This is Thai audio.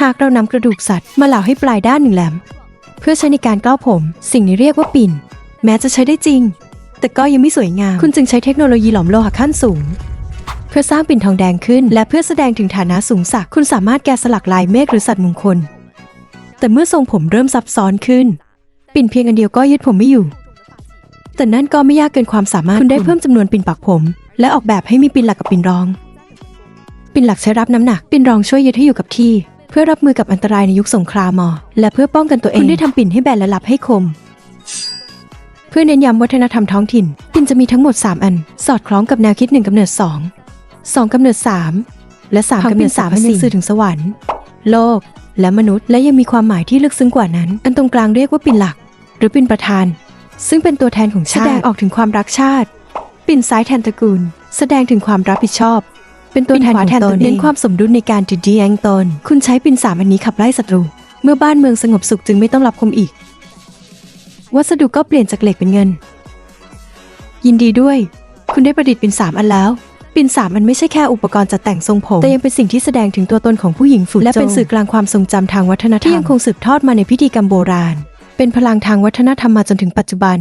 หากเรานำกระดูกสัตว์มาเหลาให้ปลายด้านหนึ่งแหลม เพื่อใช้ในการเกล้าผม สิ่งนี้เรียกว่าปิ่น แม้จะใช้ได้จริง แต่ก็ยังไม่สวยงาม คุณจึงใช้เทคโนโลยีหลอมโลหะขั้นสูง เพื่อสร้างปิ่นทองแดงขึ้น และเพื่อแสดงถึงฐานะสูงสักคุณสามารถแกะสลักลายเมฆหรือสัตว์มงคล แต่เมื่อทรงผมเริ่มซับซ้อนขึ้น ปิ่นเพียงอันเดียวก็ยึดผมไม่อยู่ แต่นั่นก็ไม่ยากเกินความสามารถคุณได้เพิ่มจำนวนปิ่นปักผม และออกแบบให้มีปิ่นหลักกับปิ่นรอง ปิ่นหลักใช้รับน้ำหนักปิ่นรองช่วยยึดให้อยู่กับที่ เพื่อรับมือกับอันตรายในยุคสงครามมอ และเพื่อป้องกันตัวเอง คุณได้ทำปิ่นให้แบนและลับให้คม เพื่อเน้นย้ำวัฒนธรรมท้องถิ่น ปิ่นจะมีทั้งหมด 3 อัน สอดคล้องกับแนวคิดหนึ่งกำเนิด 2 2กำเนิด 3 และ 3กำเนิด3มันยังสื่อถึงสวรรค์ โลก และมนุษย์และยังมีความหมายที่ลึกซึ้งกว่านั้น อันตรงกลางเรียกว่าปิ่นหลัก หรือปิ่นประธาน ซึ่งเป็นตัวแทนของชาติแสดงออกถึงความรักชาติ ปิ่นซ้ายแทนตระกูล แสดงถึงความรับผิดชอบ เป็นตัวแทนของตนเน้นความสมดุลในการจุดดีแองตน คุณใช้ปิ่นสามอันนี้ขับไล่ศัตรู เมื่อบ้านเมืองสงบสุขจึงไม่ต้องรับคมอีก วัสดุก็เปลี่ยนจากเหล็กเป็นเงิน ยินดีด้วย คุณได้ประดิษฐ์ปิ่นสามอันแล้ว ปิ่นสามมันไม่ใช่แค่อุปกรณ์จัดแต่งทรงผม แต่ยังเป็นสิ่งที่แสดงถึงตัวตนของผู้หญิงฝูและเป็นสื่อกลางความทรงจำทางวัฒนธรรมที่ยังคงสืบทอดมาในพิธีกรรมโบราณ เป็นพลังทางวัฒนธรรมมาจนถึงปัจจุบัน